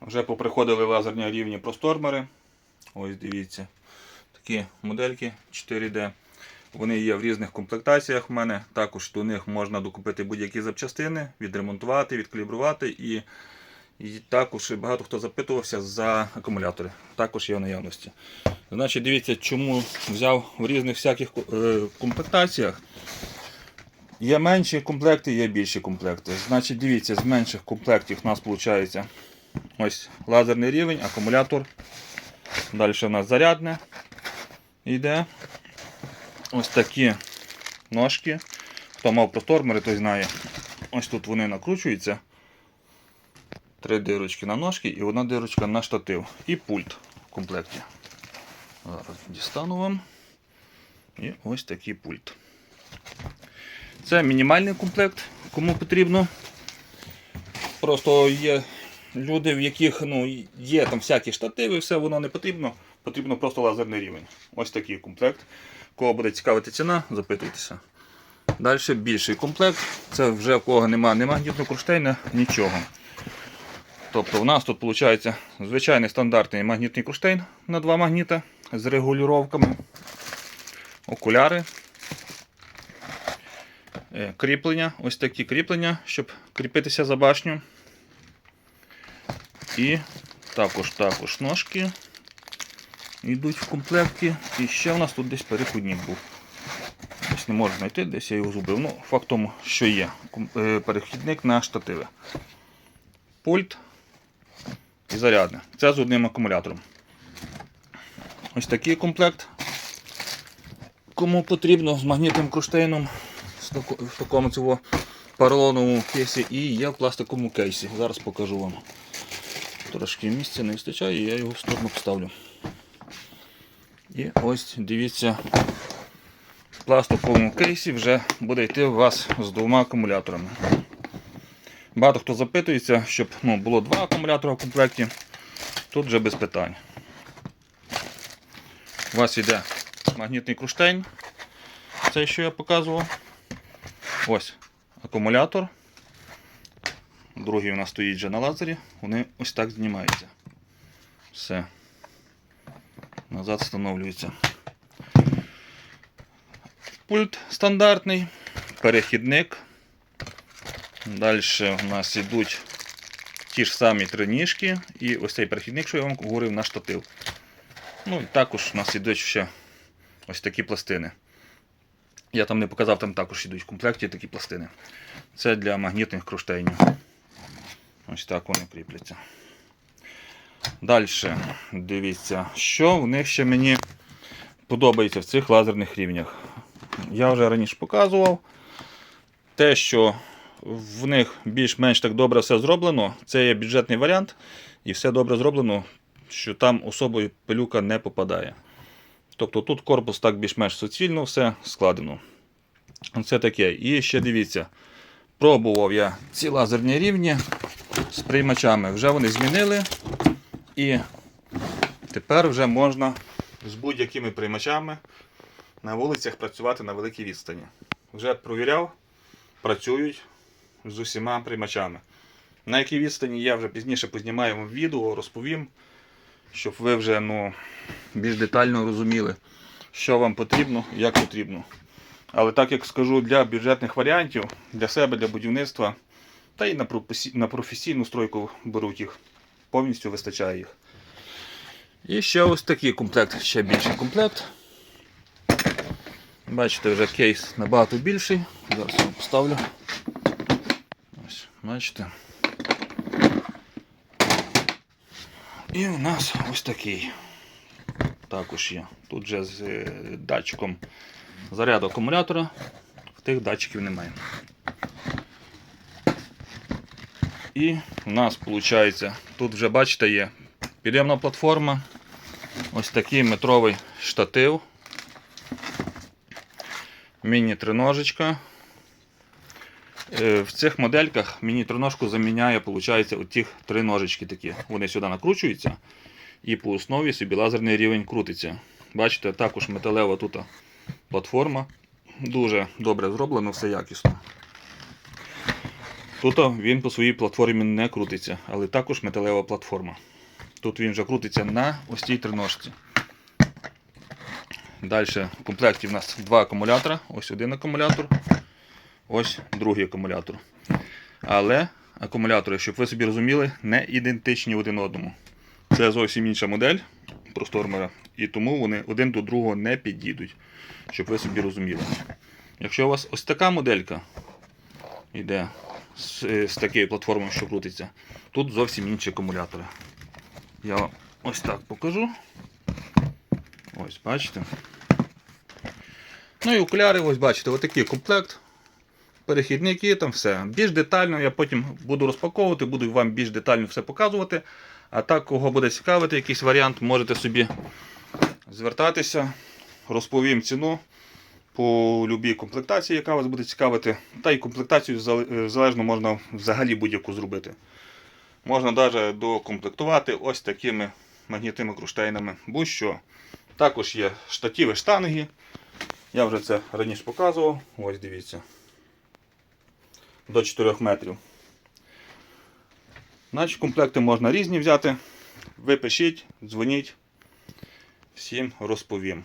Вже поприходили лазерні рівні простормери. Ось дивіться. Такі модельки 4D. Вони є в різних комплектаціях в мене. Також до них можна докупити будь-які запчастини, відремонтувати, відкалібрувати і, і також багато хто запитувався за акумулятори. Також є в наявності. Значить, дивіться, чому взяв в різних всяких е, комплектаціях. Є менші комплекти, є більші комплекти. Значить, дивіться, з менших комплектів у нас виходить ось лазерний рівень, акумулятор. Далі у нас зарядне йде. Ось такі ножки. Хто мав простормери, той знає. Ось тут вони накручуються. Три дирочки на ножки і одна дирочка на штатив. І пульт в комплекті. Зараз дістану вам. І ось такий пульт. Це мінімальний комплект, кому потрібно. Просто є люди, в яких ну, є там всякі штативи, все воно не потрібно. Потрібно просто лазерний рівень. Ось такий комплект. Кого буде цікавити ціна, запитуйтеся. Далі більший комплект. Це вже в кого нема ні магнітного кронштейна, нічого. Тобто у нас тут виходить звичайний стандартний магнітний кронштейн на два магніта з регулюваннями, окуляри, е, кріплення, ось такі кріплення, щоб кріпитися за башню. І також також ножки йдуть в комплекті. І ще у нас тут десь переходник був. Десь не можу знайти, десь я його зубив. Ну, факт тому, що є е, перехідник на штативи. Пульт і зарядне. Це з одним акумулятором. Ось такий комплект. Кому потрібно з магнітним тако- в такому цього поролоновому кейсі і є в пластиковому кейсі. Зараз покажу вам. Трошки місця не вистачає, я його в сторону поставлю. І ось дивіться, в пластиковому кейсі вже буде йти у вас з двома акумуляторами. Багато хто запитується, щоб ну, було два акумулятора в комплекті. Тут вже без питань. У вас йде магнітний кронштейн, цей, що я показував. Ось акумулятор. Другий у нас стоїть вже на лазері. Вони ось так знімаються. Все. Назад встановлюється. Пульт стандартний, перехідник. Далі у нас йдуть ті ж самі три ніжки і ось цей перехідник, що я вам говорив, на штатив. Ну і також у нас йдуть ще ось такі пластини. Я там не показав, там також йдуть в комплекті такі пластини. Це для магнітних кронштейнів. Ось так вони кріпляться. Далі, дивіться, що в них ще мені подобається в цих лазерних рівнях. Я вже раніше показував. Те, що в них більш-менш так добре все зроблено, це є бюджетний варіант, і все добре зроблено, що там особою пилюка не попадає. Тобто тут корпус так більш-менш суцільно все складено. Це таке. І ще дивіться, пробував я ці лазерні рівні з приймачами. Вже вони змінили. І тепер вже можна з будь-якими приймачами на вулицях працювати на великій відстані. Вже провіряв, працюють з усіма приймачами. На якій відстані я вже пізніше познімаю вам відео, розповім, щоб ви вже ну, більш детально розуміли, що вам потрібно, як потрібно. Але так як скажу, для бюджетних варіантів, для себе, для будівництва, та й на професі- на професійну стройку беруть їх, повністю вистачає їх. І ще ось такий комплект, ще більший комплект. Бачите, вже кейс набагато більший. Зараз вам поставлю. Ось, бачите. І у нас ось такий. Також є. Тут вже з е, датчиком заряду акумулятора. В тих датчиків немає. І у нас виходить, тут вже бачите є підйомна платформа, ось такий метровий штатив, міні-триножечка. Е, В цих модельках міні-триножку заміняє, виходить, отих три ножички такі. Вони сюди накручуються і по основі собі лазерний рівень крутиться. Бачите, також металева тут платформа. Дуже добре зроблено, все якісно. Тут він по своїй платформі не крутиться, але також металева платформа. Тут він вже крутиться на ось цій триножці. Далі в комплекті в нас два акумулятора. Ось один акумулятор, ось другий акумулятор. Але акумулятори, щоб ви собі розуміли, не ідентичні один одному. Це зовсім інша модель простормера, і тому вони один до другого не підійдуть, щоб ви собі розуміли. Якщо у вас ось така моделька йде з, з такою платформою, що крутиться, тут зовсім інші акумулятори. Я ось так покажу. Ось, бачите. Ну і окуляри, ось бачите, отакий комплект. Перехідники, там все. Більш детально я потім буду розпаковувати, буду вам більш детально все показувати. А так, кого буде цікавити, якийсь варіант, можете собі звертатися, розповім ціну по любій комплектації, яка вас буде цікавити. Та й комплектацію е, залежно можна взагалі будь-яку зробити. Можна навіть докомплектувати ось такими магнітними круштейнами. Будь-що. Також є штативи штанги. Я вже це раніше показував. Ось дивіться. До 4 метрів. Значить, комплекти можна різні взяти. Ви пишіть, дзвоніть. Всім розповім.